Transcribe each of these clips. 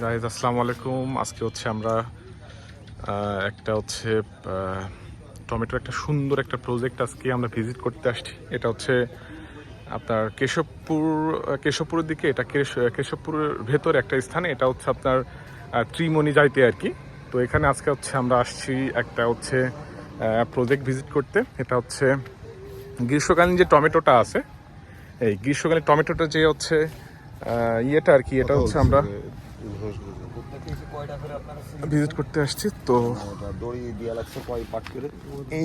Guys আসসালামু আলাইকুম। আজকে হচ্ছে আমরা একটা হচ্ছে টমেটোর একটা সুন্দর একটা প্রজেক্ট আজকে আমরা ভিজিট করতে আসছি। এটা হচ্ছে আপনার কেশবপুর কেশবপুরের দিকে এটা কেশ- কেশবপুরের ভেতর একটা স্থানে এটা হচ্ছে আপনার ত্রিমণি যাইতে আর কি। তো এখানে আজকে হচ্ছে আমরা আসছি একটা হচ্ছে প্রজেক্ট ভিজিট করতে। এটা হচ্ছে গ্রীষ্মকালীন যে টমেটোটা আছে এই গ্রীষ্মকালীন টমেটোটা যে হচ্ছে ইয়েটা আর কি এটা হচ্ছে আমরা ভিজিট করতে আসছি তো দড়ি দিয়া লাগছে কয় পাট করে এই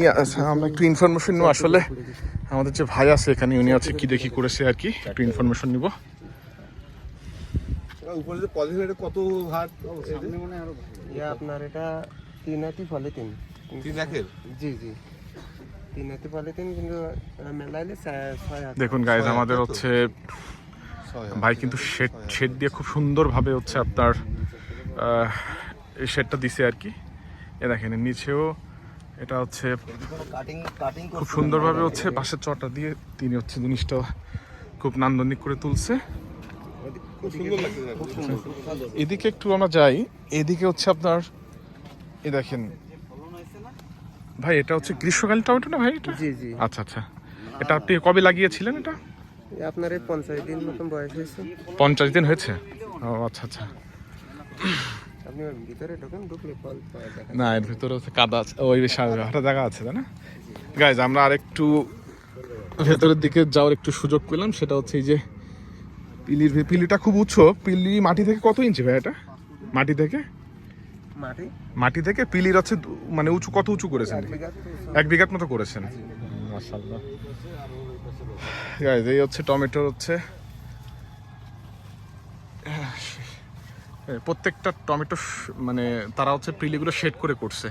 আমরা একটু ইনফরমেশন নেব আসলে। আমাদের যে ভাই আছে এখানে উনি আছে কি দেখি করেছে আর কি একটু ইনফরমেশন নিব। উপরে যে পলিথিন কত হাত ইয়া আপনার এটা তিন হাতি পলিথিন। তিন একের জি জি। তিন হাতি পলিথিন কিন্তু আহ, মেলাইলে ছয় ছয় হাত। দেখুন গাইজ আমাদের হচ্ছে ভাই কিন্তু শেড শেড দিয়ে খুব সুন্দরভাবে হচ্ছে আপনার এই শেডটা দিছে আর কি এ দেখেন নিচেও এটা হচ্ছে খুব সুন্দরভাবে হচ্ছে বাঁশের চটা দিয়ে তিনি হচ্ছে জিনিসটা খুব নান্দনিক করে তুলছে। এদিকে একটু আমরা যাই এদিকে হচ্ছে আপনার এ দেখেন। ভাই এটা হচ্ছে গ্রীষ্মকালীন টমেটো না ভাই এটা? জি জি। আচ্ছা আচ্ছা। এটা আপনি কবে লাগিয়েছিলেন এটা? আপনার পঞ্চাশ দিন মতন বয়স হয়েছে। পঞ্চাশ দিন হয়েছে? ও আচ্ছা আচ্ছা। আপনি ভিতরে ঢোকেন ঢুকলে ফল না এর ভিতরে হচ্ছে কাদা আছে ওই একটা জায়গা আছে তাই না? গাইজ আমরা আরেকটু ভেতরের দিকে যাওয়ার একটু সুযোগ পেলাম সেটা হচ্ছে এই যে পিলির পিলিটা খুব পিলি মাটি থেকে কত ইঞ্চি ভাই এটা? মাটি থেকে? মাটি? মাটি থেকে পিলির হচ্ছে মানে উঁচু কত উঁচু করেছেন? এক বিঘাত মতো করেছেন। গাইজ এই হচ্ছে টমেটো হচ্ছে এই প্রত্যেকটা টমেটো মানে তারা হচ্ছে পিলিগুলো শেড করে করছে।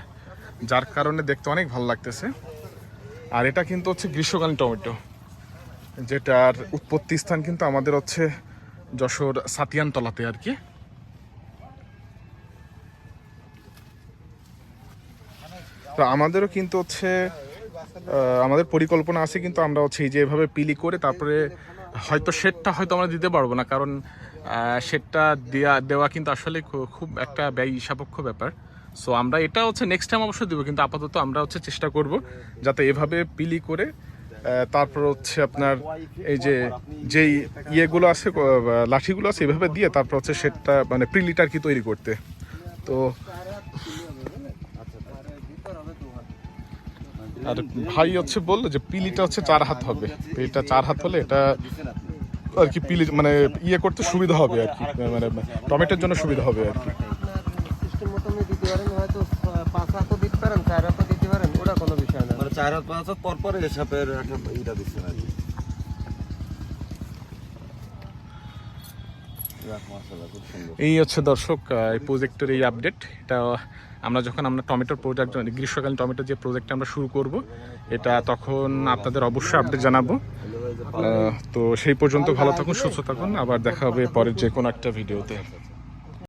যার কারণে দেখতে অনেক ভালো লাগতেছে। আর এটা কিন্তু হচ্ছে গ্রীষ্মকালীন টমেটো। যেটার উৎপত্তি স্থান কিন্তু আমাদের হচ্ছে যশোর সাতিয়ান তলাতে আর কি। তো আমাদেরও কিন্তু হচ্ছে আমাদের পরিকল্পনা আছে কিন্তু আমরা হচ্ছে এই যে এভাবে পিলি করে তারপরে হয়তো শেডটা হয়তো আমরা দিতে পারব না, কারণ শেডটা দেওয়া দেওয়া কিন্তু আসলে খুব একটা ব্যয় সাপেক্ষ ব্যাপার। সো আমরা এটা হচ্ছে নেক্সট টাইম অবশ্যই দেবো, কিন্তু আপাতত আমরা হচ্ছে চেষ্টা করব যাতে এভাবে পিলি করে তারপর হচ্ছে আপনার এই যে, যেই ইয়েগুলো আছে লাঠিগুলো আছে, এভাবে দিয়ে তারপর হচ্ছে শেডটা মানে পিলিটা আর কি তৈরি করতে। তো আর ভাই হচ্ছে বলল যে পিলিটা হচ্ছে চার হাত হবে। পিলিটা চার হাত হলে এটা আর কি পিলি মানে ইয়ে করতে সুবিধা হবে আর কি। মানে টমেটোর জন্য সুবিধা হবে আর কি। মানে এই হচ্ছে দর্শক এই প্রজেক্টের এই আপডেট এটা আমরা যখন আমরা টমেটোর প্রজেক্ট গ্রীষ্মকালীন টমেটো যে প্রজেক্টটা আমরা শুরু করব এটা তখন আপনাদের অবশ্যই আপডেট জানাব। তো সেই পর্যন্ত ভালো থাকুন সুস্থ থাকুন। আবার দেখা হবে পরের যে কোনো একটা ভিডিওতে।